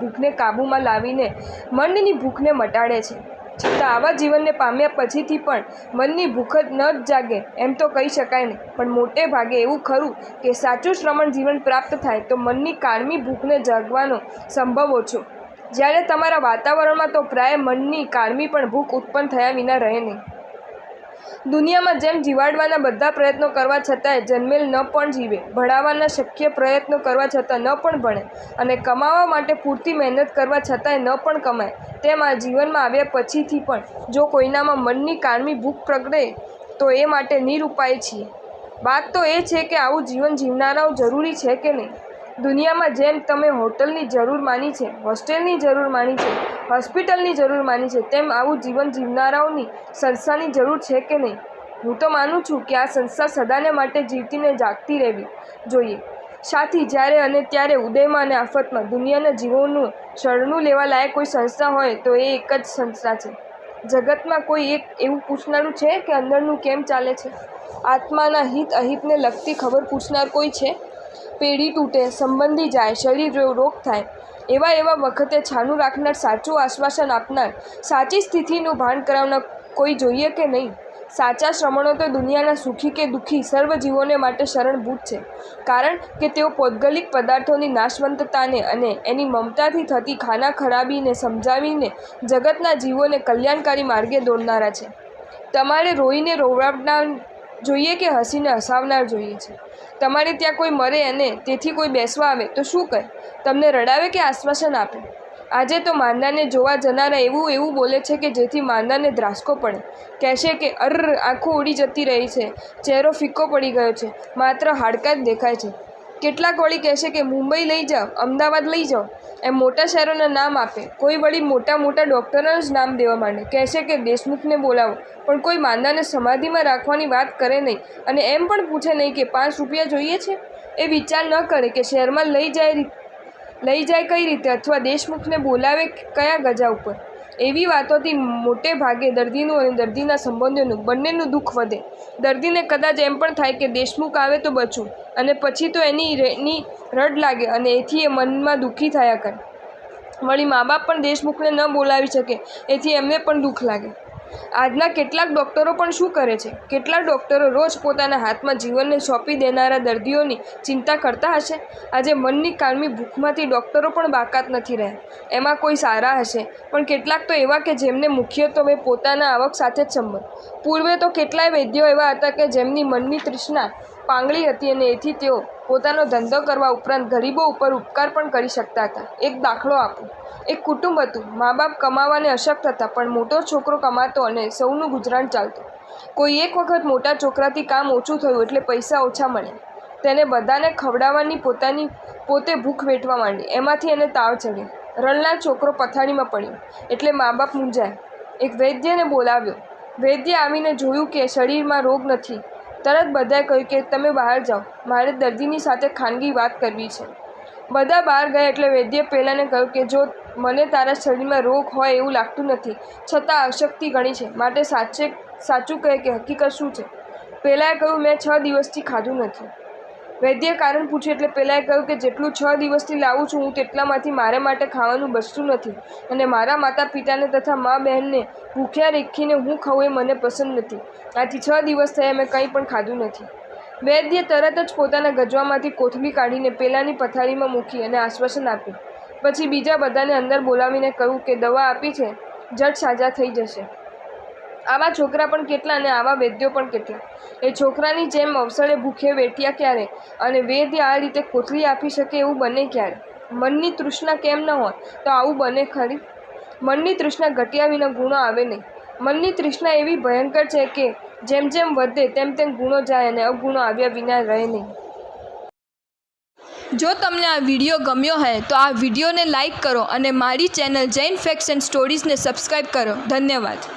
ભૂખને કાબૂમાં લાવીને મનની ભૂખને મટાડે છે. છતાં આવા જીવનને પામ્યા પછીથી પણ મનની ભૂખ જ ન જ જાગે, એમ તો કહી શકાય નહીં પણ મોટે ભાગે એવું ખરું કે સાચું શ્રમણ જીવન પ્રાપ્ત થાય તો મનની કાળમી ભૂખને જાગવાનો સંભવ ઓછો. જ્યારે તમારા વાતાવરણમાં તો પ્રાય મનની કાળમી પણ ભૂખ ઉત્પન્ન થયા વિના રહે નહીં. દુનિયામાં જેમ જીવાડવાના બધા પ્રયત્નો કરવા છતાંય જન્મેલ ન પણ જીવે, ભણાવવાના શક્ય પ્રયત્નો કરવા છતાં ન પણ ભણે અને કમાવા માટે પૂરતી મહેનત કરવા છતાંય ન પણ કમાય, તેમ આ જીવનમાં આવ્યા પછીથી પણ જો કોઈનામાં મનની કાળમી ભૂખ પ્રગટે, તો એ માટે નિરુપાય છીએ. વાત તો એ છે કે આવું જીવન જીવનારાઓ જરૂરી છે કે નહીં? દુનિયામાં જેમ તમે હોટલની જરૂર માની છે, હોસ્ટેલની જરૂર માની છે, હોસ્પિટલની જરૂર માની છે, તેમ આવું જીવન જીવનારાઓની સંસ્થાની જરૂર છે કે નહીં? હું તો માનું છું કે આ સંસ્થા સદાને માટે જીવતીને જાગતી રહેવી જોઈએ. સાથી, જ્યારે અને ત્યારે ઉદયમાં અને આફતમાં દુનિયાના જીવોનું શરણું લેવા લાયક કોઈ સંસ્થા હોય, તો એ એક જ સંસ્થા છે. જગતમાં કોઈ એક એવું પૂછનારું છે કે અંદરનું કેમ ચાલે છે? આત્માના હિત અહિતને લગતી ખબર પૂછનાર કોઈ છે? પેઢી તૂટે, સંબંધી જાય, શરીર રોગ થાય, એવા એવા વખતે છાનું રાખનાર સાચું આશ્વાસન આપનાર, સાચી સ્થિતિનું ભાન કરાવનાર કોઈ જોઈએ કે નહીં? સાચા શ્રમણો તો દુનિયાના સુખી કે દુઃખી સર્વ જીવોને માટે શરણભૂત છે. કારણ કે તેઓ પૌદ્ગલિક પદાર્થોની નાશવંતતાને અને એની મમતાથી થતી ખાના ખરાબીને સમજાવીને જગતના જીવોને કલ્યાણકારી માર્ગે દોરનારા છે. તમારે રોઈને રોવડાવનાર જોઈએ કે હસીને હસાવનાર જોઈએ છે? તમારે ત્યાં કોઈ મરે અને તેથી કોઈ બેસવા આવે, તો શું કહે તમને રડાવે કે આશ્વાસન આપે? આજે તો માંદાને જોવા જનારા એવું એવું બોલે છે કે જેથી માંદાને ધ્રાસકો પડે. કહેશે કે, અર્ર, આંખો ઉડી જતી રહી છે, ચહેરો ફિક્કો પડી ગયો છે, માત્ર હાડકાં જ દેખાય છે. કેટલાક વળી કહેશે કે મુંબઈ લઈ જાઓ, અમદાવાદ લઈ જાઓ. એમ મોટા શહેરોના નામ આપે. કોઈ વળી મોટા મોટા ડૉક્ટરોના જ નામ દેવા માંડે. કહેશે કે દેશમુખને બોલાવો, પણ કોઈ માંદાને સમાધિમાં રાખવાની વાત કરે નહીં અને એમ પણ પૂછે નહીં કે પાંચ રૂપિયા જોઈએ છે? એ વિચાર ન કરે કે શહેરમાં લઈ જાય લઈ જાય કઈ રીતે? અથવા દેશમુખને બોલાવે કયા ગજા ઉપર? એવી વાતોથી મોટે ભાગે દર્દીનું અને દર્દીના સંબંધોનું બંનેનું દુઃખ વધે. દર્દીને કદાચ એમ પણ થાય કે દેશમુખ આવે તો બચું અને પછી તો એની રે- રડ લાગે અને એથી એ મનમાં દુઃખી થયા કરે. વળી મા બાપ પણ દેશમુખને ન બોલાવી શકે, એથી એમને પણ દુઃખ લાગે. આજના કેટલાક ડૉક્ટરો પણ શું કરે છે? કેટલાક ડૉક્ટરો રોજ પોતાના હાથમાં જીવનને સોંપી દેનારા દર્દીઓની ચિંતા કરતા હશે? આજે મનની કાળમી ભૂખમાંથી ડૉક્ટરો પણ બાકાત નથી રહ્યા. એમાં કોઈ સારા હશે? પણ કેટલાક તો એવા કે જેમને મુખ્યત્વે પોતાના આવક સાથે જ સંબંધ પૂર્વે તો કેટલાય વૈદ્યો એવા હતા કે જેમની મનની તૃષ્ણા પાંગળી હતી અને એથી તેઓ પોતાનો ધંધો કરવા ઉપરાંત ગરીબો ઉપર ઉપકાર પણ કરી શકતા હતા. એક દાખલો આપો. એક કુટુંબ હતું. મા બાપ કમાવાને અશક્ત હતા, પણ મોટો છોકરો કમાતો અને સૌનું ગુજરાન ચાલતું. કોઈ એક વખત મોટા છોકરાથી કામ ઓછું થયું એટલે પૈસા ઓછા મળ્યા. તેને બધાને ખવડાવવાની પોતાની પોતે ભૂખ વેઠવા માંડી. એમાંથી એને તાવ ચડ્યો. રણના છોકરો પથારીમાં પડ્યો એટલે મા બાપ મૂંઝાય. એક વૈદ્યને બોલાવ્યો. વૈદ્ય આવીને જોયું કે શરીરમાં રોગ નથી. તરત બધાએ કહ્યું કે તમે બહાર જાઓ. મારે દર્દીની સાથે ખાનગી વાત કરવી છે. બધા બહાર ગયા એટલે વૈદ્ય પહેલાંને કહ્યું કે જો મને તારા શરીરમાં રોગ હોય એવું લાગતું નથી, છતાં અશક્તિ ઘણી છે. માટે સાચે સાચું કહે કે હકીકત શું છે? પહેલાંએ કહ્યું, મેં છ દિવસથી ખાધું નથી. વૈદ્યે કારણ પૂછ્યું એટલે પહેલાંએ કહ્યું કે જેટલું છ દિવસથી લાવું છું, હું તેટલામાંથી મારે માટે ખાવાનું બચતું નથી અને મારા માતા પિતાને તથા મા બહેનને ભૂખ્યા રેખીને હું ખાઉં એ મને પસંદ નથી. આથી છ દિવસ થયા મેં કંઈ પણ ખાધું નથી. વૈદ્ય તરત જ પોતાના ગજવામાંથી કોથળી કાઢીને પેલાની પથારીમાં મૂકી અને આશ્વાસન આપ્યું. પછી બીજા બધાને અંદર બોલાવીને કહ્યું કે દવા આપી છે જટ સાજા થઈ જશે. આવા છોકરા પણ કેટલા અને આવા વૈદ્યો પણ કેટલા? એ છોકરાની જેમ અવસરે ભૂખે વેઠ્યા ક્યારે? અને વેદ્ય આ રીતે કોથળી આપી શકે એવું બને ક્યારે? મનની તૃષ્ણા કેમ ન હોય તો આવું બને ખરી? મનની તૃષ્ણા ઘટ્યા વિના ગુણો આવે નહીં. મનની તૃષ્ણા એવી ભયંકર છે કે જેમ જેમ વધે તેમ તેમ ગુણો જાય અને અવગુણો આવ્યા વિના રહે નહીં. જો તમને આ વીડિયો ગમ્યો હોય તો આ વિડીયોને લાઇક કરો અને મારી ચેનલ જૈન ફેક્સ એન્ડ સ્ટોરીઝને સબસ્ક્રાઈબ કરો. ધન્યવાદ.